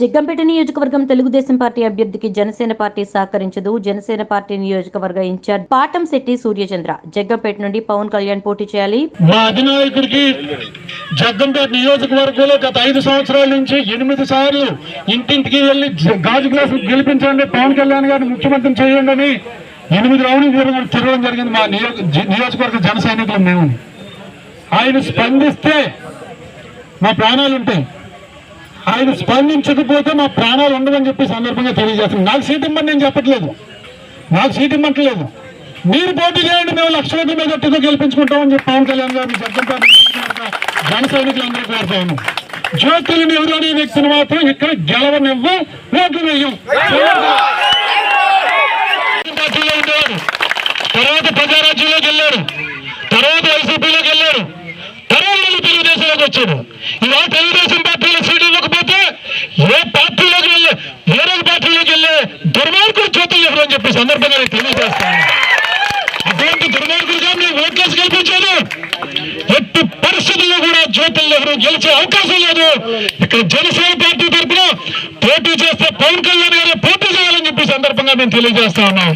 జగ్గంపేట నియోజకవర్గం తెలుగుదేశం పార్టీ అభ్యర్థికి జనసేన పార్టీ సహకరించదు. జనసేన పార్టీ నియోజకవర్గ ఇన్ఛార్జ్ పాటం శెట్టి సూర్యచంద్ర. జగ్గంపేట నుండి పవన్ కళ్యాణ్ పోటీ చేయాలి. మా అధినాయకుడికి జగ్గంపేట నియోజకవర్గంలో గత ఐదు సంవత్సరాల నుంచి ఎనిమిది సార్లు ఇంటింటికి వెళ్ళి గాజు గ్లాసు గెలిపించండి. పవన్ కళ్యాణ్ గారిని ముఖ్యమంత్రి చేయండి అని ఎనిమిది రౌండ్లు తిరగడం జరిగింది మా నియోజకవర్గ జన సైనికులు మేము. ఆయన స్పందిస్తే మా ప్రాణాలు ఉంటాయి ఆయన స్పందించకపోతే మా ప్రాణాలు ఉండవని చెప్పి సందర్భంగా తెలియజేస్తున్నాను. నాకు సీట్ ఇమ్మని నేను చెప్పట్లేదు. నాకు సీట్ ఇమ్మట్లేదు మీరు పోటీ చేయండి మేము లక్ష లక్షల మీద గట్టిగా గెలిపించుకుంటామని చెప్పి పవన్ కళ్యాణ్ గారిని జగ్గంపేట జన సైనికులందరూ కోరుతాను జ్యోతులని ఎవరనే వ్యక్తిని మాత్రం ఇక్కడ గెలవనివ్వం ఓటు వేయం. పార్టీలో ఉండేవాడు. తర్వాత ప్రజారాజ్యంలోకి వెళ్ళారు తర్వాత వైసీపీలోకి వెళ్ళారు తర్వాత తెలుగుదేశంలోకి వచ్చారు ఇవాళ తెలుగుదేశం పార్టీలో సీట్ ఇవ్వకపోతే ఏ పార్టీలోకి వెళ్ళే వేరే పార్టీలోకి వెళ్ళే దుర్మార్గుడు జ్యోతులు సందర్భంగా నేను తెలియజేస్తాను. అటువంటి దుర్మార్గులుగా మేము ఓట్లేసి గెలిపించాను ఎట్టి పరిస్థితుల్లో కూడా జ్యోతులు నెహ్రూ గెలిచే అవకాశం లేదు. ఇక్కడ జనసేన పార్టీ తరఫున పోటీ చేస్తే పవన్ కళ్యాణ్ గారు పోటీ చేయాలని చెప్పి సందర్భంగా మేము తెలియజేస్తా ఉన్నాం